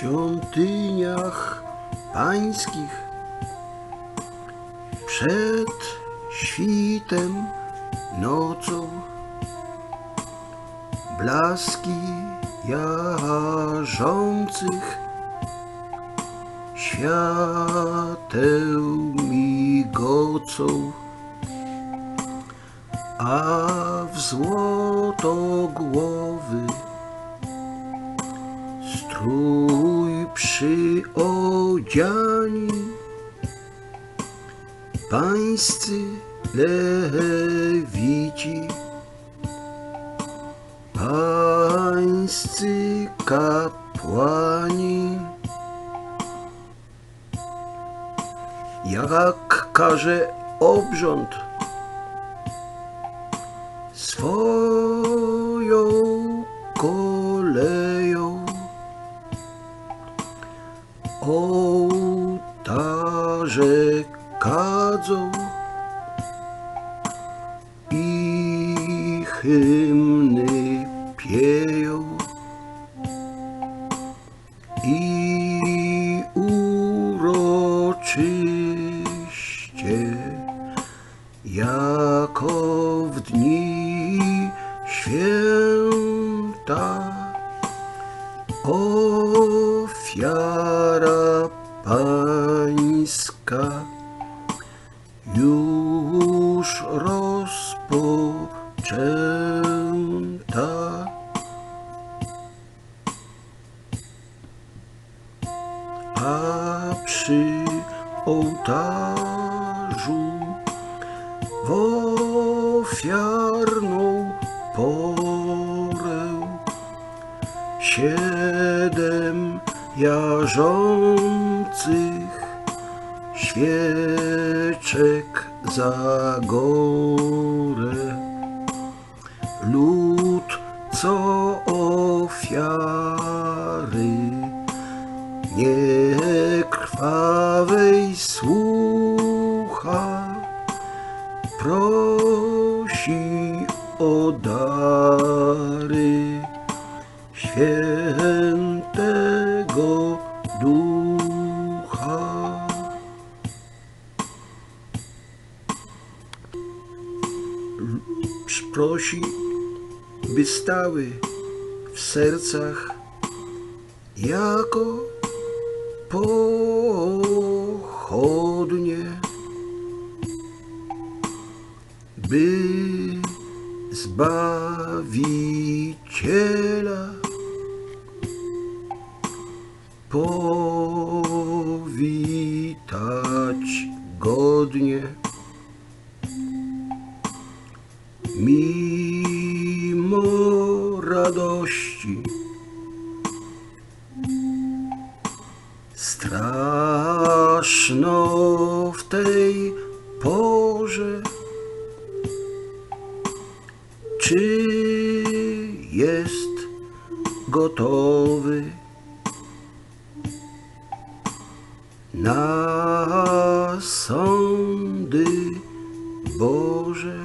świątyniach pańskich. Przed świtem nocą blaski jarzących świateł migocą a w złoto głowy strój przyodziani pańscy lewici pańscy kapłani? Jak każe obrząd swoją ołtarze kadzą i hymny pieją i uroczyście jako w dni święta ofiara pańska już rozpoczęta. A przy ołtarzu w ofiarną porę siedem jarzących świeczek za gorę. Lud, co ofiary niekrwawej słucha, prosi o dary świętego Prosi, by stały w sercach jako pochodnie, by Zbawiciela powitać godnie. Mimo radości straszno w tej porze. Czy jest gotowy na sądy Boże?